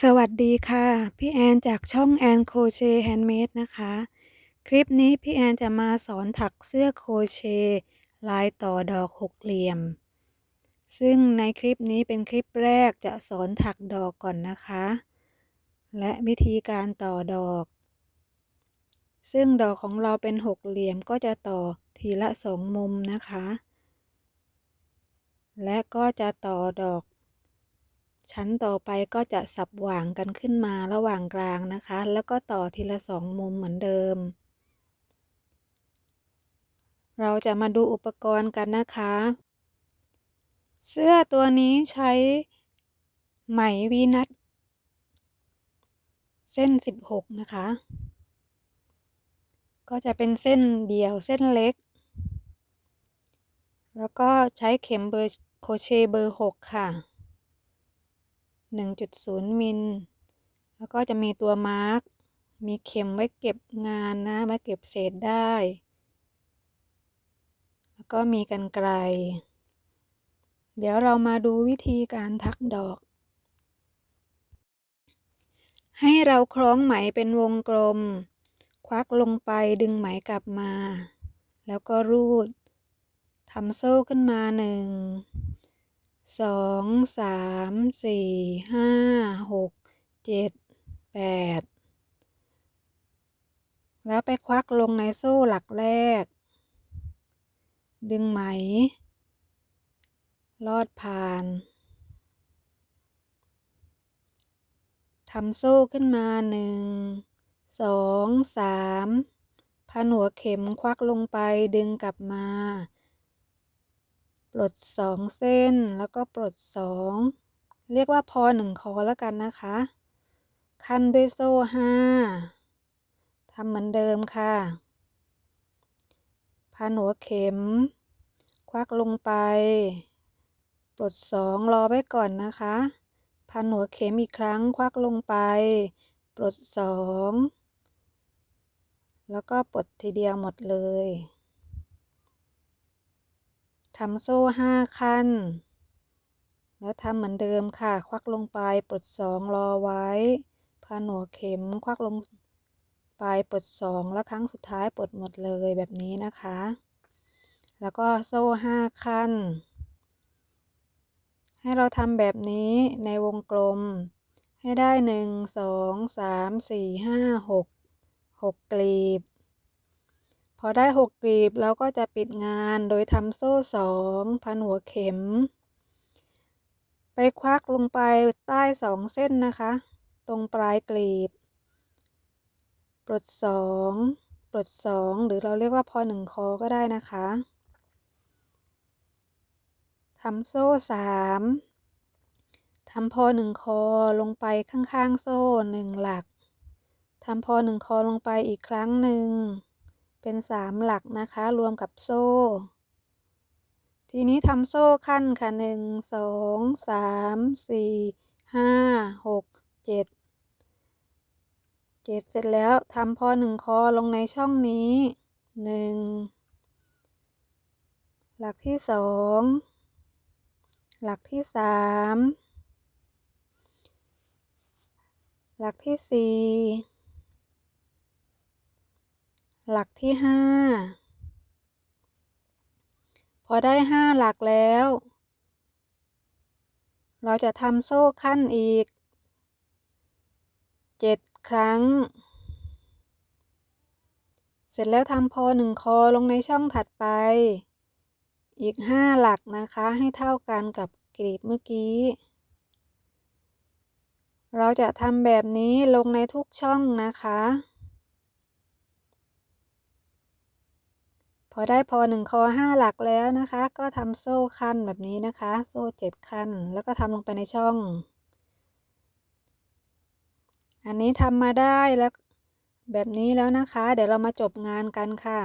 สวัสดีค่ะ พี่แอนจากช่องแอนโครเชต์แฮนด์เมดนะคะ คลิปนี้พี่แอนจะมาสอนถักเสื้อโครเชต์ลายต่อดอกหกเหลี่ยม ซึ่งในคลิปนี้เป็นคลิปแรกจะสอนถักดอกก่อนนะคะ และวิธีการต่อดอก ซึ่งดอกของเราเป็นหกเหลี่ยมก็จะต่อทีละสองมุมนะคะ และก็จะต่อดอก ชั้นต่อไปก็จะสับหว่างกันขึ้นมาระหว่างกลางนะคะ แล้วก็ต่อทีละสองมุมเหมือนเดิม เราจะมาดูอุปกรณ์กันนะคะ เสื้อตัวนี้ใช้ไหมวีนัทเส้น 16 นะคะ ก็จะเป็นเส้นเดี่ยวเส้นเล็ก แล้วก็ใช้เข็มเบอร์โคเชเบอร์ 6 ค่ะ 1.0 มิล แล้วก็จะมีตัวมาร์กมีเข็มไว้เก็บงานนะ ไว้เก็บเศษได้ แล้วก็มีกันไกล เดี๋ยวเรามาดูวิธีการทักดอก ให้เราคล้องไหมเป็นวงกลม ควักลงไปดึงไหมกลับมา แล้วก็รูดทำโซ่ขึ้นมาหนึ่ง สองสามสี่ห้าหกเจ็ดแปดแล้วไปควักลงในโซ่หลักแรก ดึงไหม ลอดผ่านทำโซ่ขึ้นมาหนึ่งสองสามพันหัวเข็มควักลงไปดึงกลับมา ปลดสองเส้นแล้วก็ปลดสองเรียกว่าพอหนึ่งคอแล้วกันนะคะ ขั้นด้วยโซ่ห้าทำเหมือนเดิมค่ะ พันหัวเข็ม ควักลงไป ปลดสองรอไว้ก่อนนะคะ พันหัวเข็มอีกครั้งควักลงไป ปลดสองแล้วก็ปลดทีเดียวหมดเลย ทำโซ่ห้าขั้น แล้วทำเหมือนเดิมค่ะ ควักลงไปปลดสองรอไว้พาหนัวเข็มควักลงไปปลดสองแล้วครั้งสุดท้ายปลดหมดเลยแบบนี้นะคะ แล้วก็โซ่ห้าขั้น ให้เราทำแบบนี้ในวงกลม ให้ได้หนึ่งสองสามสี่ห้าหกหกกลีบ พอได้หกกลีบเราก็จะปิดงานโดยทำโซ่สองพันหัวเข็ม ไปควักลงไปใต้สองเส้นนะคะ ตรงปลายกลีบ ปลดสองปลดสองหรือเราเรียกว่าพอหนึ่งคอก็ได้นะคะทำโซ่สามทำพอหนึ่งคอลงไปข้างๆโซ่หนึ่งหลักทำพอหนึ่งคอลงไปอีกครั้งหนึ่ง เป็นสามหลักนะคะ รวมกับโซ่ ทีนี้ทำโซ่ขั้นค่ะหนึ่งสองสามสี่ห้าหกเจ็ดเจ็ดเสร็จแล้วทำพอหนึ่งคอลงในช่องนี้หนึ่งหลักที่สองหลักที่สามหลักที่สี่ หลักที่ห้าพอได้ห้าหลักแล้ว เราจะทำโซ่ขั้นอีกเจ็ดครั้ง เสร็จแล้วทำพอหนึ่งคอลงในช่องถัดไป อีกห้าหลักนะคะให้เท่ากันกับกลีบเมื่อกี้ เราจะทำแบบนี้ลงในทุกช่องนะคะ พอได้พอหนึ่งคอห้าหลักแล้วนะคะ ก็ทำโซ่ขั้นแบบนี้นะคะ โซ่เจ็ดขั้น แล้วก็ทำลงไปในช่อง อันนี้ทำมาได้แล้วแบบนี้แล้วนะคะ เดี๋ยวเรามาจบงานกันค่ะ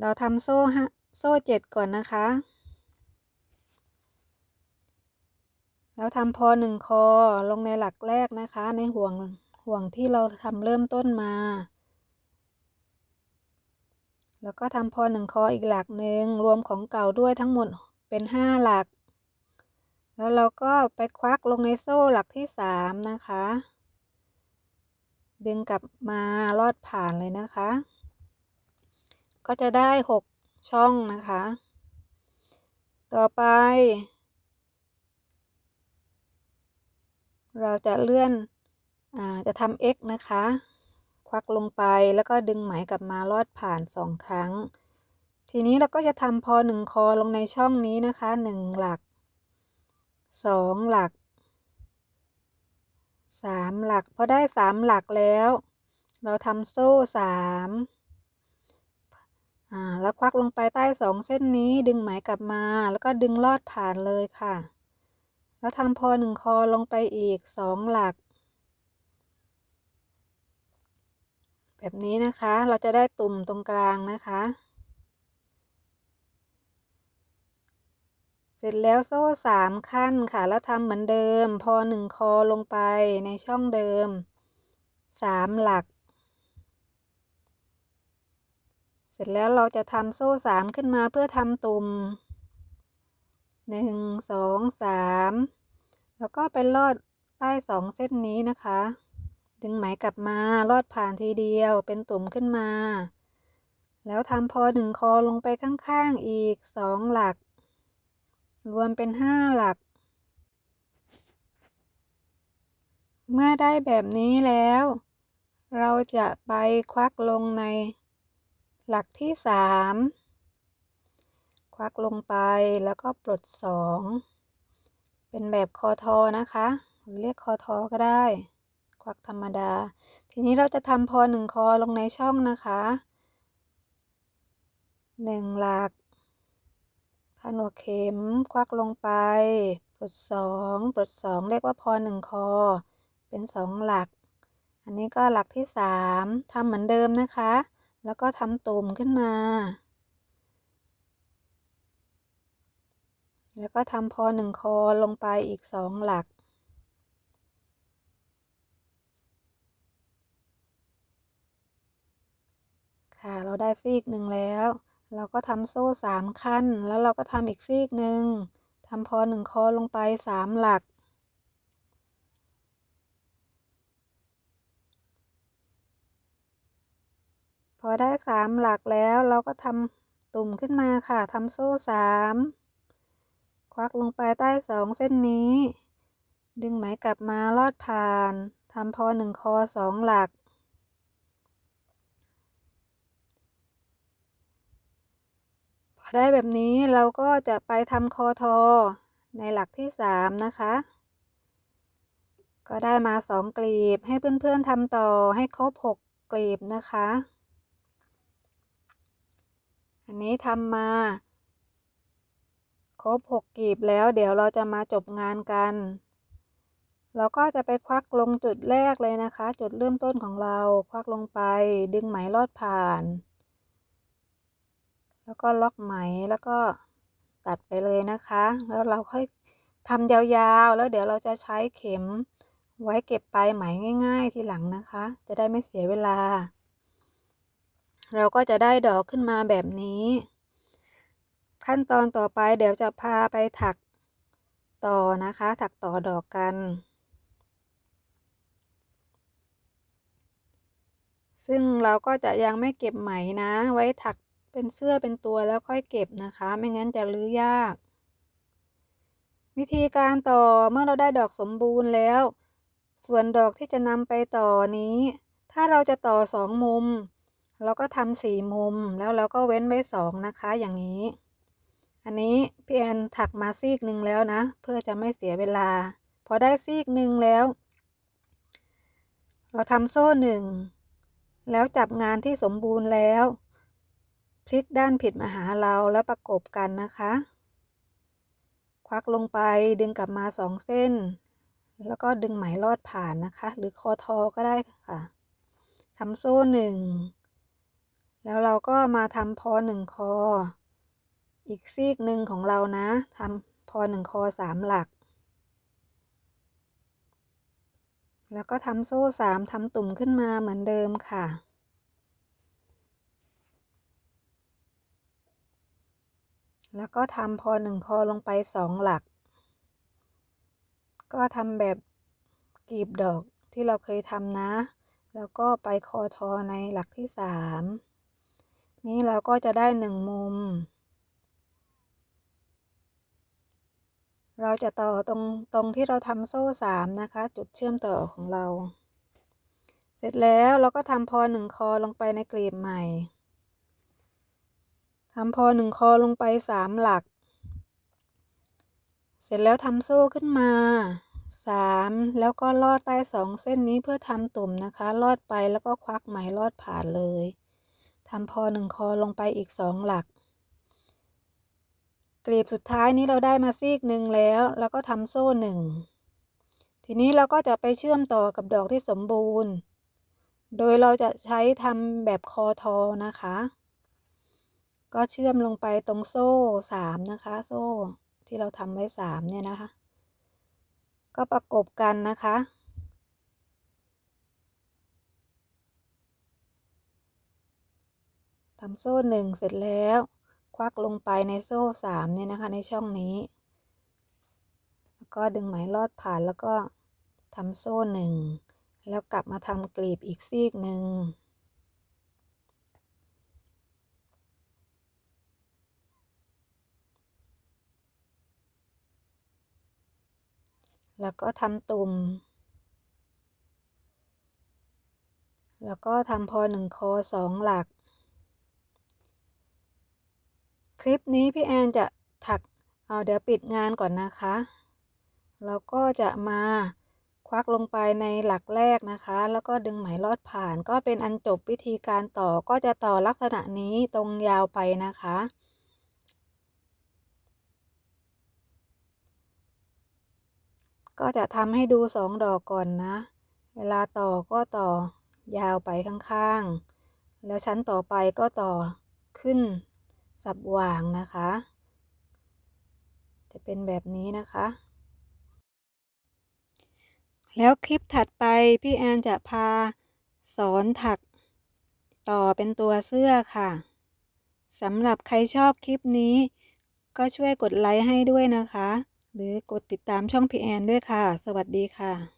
เราทำโซ่ฮะโซ่เจ็ดก่อนนะคะ แล้วทำพอหนึ่งคอลงในหลักแรกนะคะในห่วง ห่วงที่เราทำเริ่มต้นมา แล้วก็ทำพอหนึ่งคออีกหลักหนึ่งรวมของเก่าด้วยทั้งหมดเป็นห้าหลัก แล้วเราก็ไปควักลงในโซ่หลักที่สามนะคะ ดึงกลับมาลอดผ่านเลยนะคะ ก็จะได้หกช่องนะคะ ต่อไปเราจะเลื่อน จะทำ x นะคะ ควักลงไปแล้วก็ดึงไหมกลับมาลอดผ่านสองครั้ง ทีนี้เราก็จะทำพอหนึ่งคอลงในช่องนี้นะคะหนึ่งหลักสองหลักสามหลักพอได้สามหลักแล้ว เราทำโซ่สามอ่าแล้วควักลงไปใต้สองเส้นนี้ดึงไหมกลับมา แล้วก็ดึงลอดผ่านเลยค่ะ แล้วทำพอหนึ่งคอลงไปอีกสองหลัก แบบนี้นะคะ เราจะได้ตุ่มตรงกลางนะคะ เสร็จแล้วโซ่สามขั้นค่ะ แล้วทำเหมือนเดิม พอหนึ่งคอลงไปในช่องเดิมสามหลัก เสร็จแล้วเราจะทำโซ่สามขึ้นมาเพื่อทำตุ่มหนึ่งสองสามแล้วก็ไปลอดใต้สองเส้นนี้นะคะ ดึงไหมกลับมาลอดผ่านทีเดียวเป็นตุ่มขึ้นมา แล้วทำพอหนึ่งคอลงไปข้างๆอีกสองหลัก รวมเป็นห้าหลัก เมื่อได้แบบนี้แล้ว เราจะไปควักลงในหลักที่สามควักลงไปแล้วก็ปลดสองเป็นแบบคอทอนะคะ เรียกคอทอก็ได้ วักธรรมดา ทีนี้เราจะทำพอหนึ่งคอลงในช่องนะคะหนึ่งหลักผนวกเข็มควักลงไปปลดสองปลดสองเรียกว่าพอหนึ่งคอ เป็นสองหลัก อันนี้ก็หลักที่สามทำเหมือนเดิมนะคะ แล้วก็ทำตุ่มขึ้นมา แล้วก็ทำพอหนึ่งคอลงไปอีกสองหลัก ค่ะ เราได้ซีกหนึ่งแล้ว เราก็ทำโซ่สามขั้น แล้วเราก็ทำอีกซีกหนึ่งทำพอหนึ่งคอลงไปสามหลัก พอได้สามหลักแล้วเราก็ทำตุ่มขึ้นมาค่ะทำโซ่สามควักลงไปใต้สองเส้นนี้ ดึงไหมกลับมาลอดผ่านทำพอหนึ่งคอสองหลัก อได้แบบนี้เราก็จะไปทำคอทอในหลักที่สามนะคะ ก็ได้มาสองกลีบให้เพื่อนๆทำต่อให้ครบหกกลีบนะคะ อันนี้ทำมา ครบหกกลีบแล้วเดี๋ยวเราจะมาจบงานกัน เราก็จะไปควักลงจุดแรกเลยนะคะ จุดเริ่มต้นของเราควักลงไปดึงไหมลอดผ่าน แล้วก็ล็อกไหมแล้วก็ตัดไปเลยนะคะ แล้วเราค่อยทำยาวๆ แล้วเดี๋ยวเราจะใช้เข็มไว้เก็บปลายไหมง่าย ๆ ทีหลังนะคะ จะได้ไม่เสียเวลา เราก็จะได้ดอกขึ้นมาแบบนี้ ขั้นตอนต่อไปเดี๋ยวจะพาไปถักต่อนะคะ ถักต่อดอกกัน ซึ่งเราก็จะยังไม่เก็บไหมนะ ไว้ถัก เป็นเสื้อเป็นตัวแล้วค่อยเก็บนะคะ ไม่งั้นจะรื้อยาก วิธีการต่อเมื่อเราได้ดอกสมบูรณ์แล้ว ส่วนดอกที่จะนำไปต่อนี้ ถ้าเราจะต่อสองมุม เราก็ทำสี่มุมแล้วเราก็เว้นไว้สองนะคะอย่างนี้ อันนี้พี่แอนถักมาซีกหนึ่งแล้วนะ เพื่อจะไม่เสียเวลา พอได้ซีกหนึ่งแล้ว เราทำโซ่หนึ่งแล้วจับงานที่สมบูรณ์แล้ว พลิกด้านผิดมาหาเราแล้วประกบกันนะคะ ควักลงไปดึงกลับมาสองเส้น แล้วก็ดึงไหมลอดผ่านนะคะ หรือคอทอก็ได้ค่ะทำโซ่หนึ่งแล้วเราก็มาทำพอหนึ่งคอ อีกซีกหนึ่งของเรานะทำพอหนึ่งคอสามหลัก แล้วก็ทำโซ่สามทำตุ่มขึ้นมาเหมือนเดิมค่ะ แล้วก็ทำพอหนึ่งคอลงไปสองหลัก ก็ทำแบบกลีบดอกที่เราเคยทำนะ แล้วก็ไปคอทอในหลักที่สามนี้เราก็จะได้หนึ่งมุม เราจะต่อตรงตรงที่เราทำโซ่สามนะคะ จุดเชื่อมต่อของเรา เสร็จแล้วเราก็ทำพอหนึ่งคอลงไปในกลีบใหม่ ทำพอหนึ่งคอลงไปสามหลัก เสร็จแล้วทำโซ่ขึ้นมาสามแล้วก็ลอดใต้สองเส้นนี้เพื่อทำตุ่มนะคะ ลอดไปแล้วก็ควักไหมลอดผ่านเลยทำพอหนึ่งคอลงไปอีกสองหลักกลีบสุดท้ายนี้เราได้มาซีกหนึ่งแล้ว แล้วก็ทำโซ่หนึ่งทีนี้เราก็จะไปเชื่อมต่อกับดอกที่สมบูรณ์ โดยเราจะใช้ทำแบบคอทอนะคะ ก็เชื่อมลงไปตรงโซ่สามนะคะ โซ่ที่เราทำไว้สามเนี่ยนะคะ ก็ประกบกันนะคะ ทำโซ่หนึ่งเสร็จแล้ว ควักลงไปในโซ่สามเนี่ยนะคะ ในช่องนี้ แล้วก็ดึงไหมลอดผ่านแล้วก็ทำโซ่หนึ่งแล้วกลับมาทำกลีบอีกซีกหนึ่ง แล้วก็ทำตุ่ม แล้วก็ทำพอหนึ่งคอสองหลัก คลิปนี้พี่แอนจะถัก เอาเดี๋ยวปิดงานก่อนนะคะเราก็จะมาควักลงไปในหลักแรกนะคะ แล้วก็ดึงไหมลอดผ่าน ก็เป็นอันจบวิธีการต่อก็จะต่อลักษณะนี้ตรงยาวไปนะคะ ก็จะทำให้ดูสองดอกก่อนนะ เวลาต่อก็ต่อยาวไปข้างๆ แล้วชั้นต่อไปก็ต่อขึ้นสับวางนะคะ จะเป็นแบบนี้นะคะ แล้วคลิปถัดไปพี่แอนจะพาสอนถักต่อเป็นตัวเสื้อค่ะสำหรับใครชอบคลิปนี้ ก็ช่วยกดไลค์ให้ด้วยนะคะ หรือกดติดตามช่องพีแอนด้วยค่ะ สวัสดีค่ะ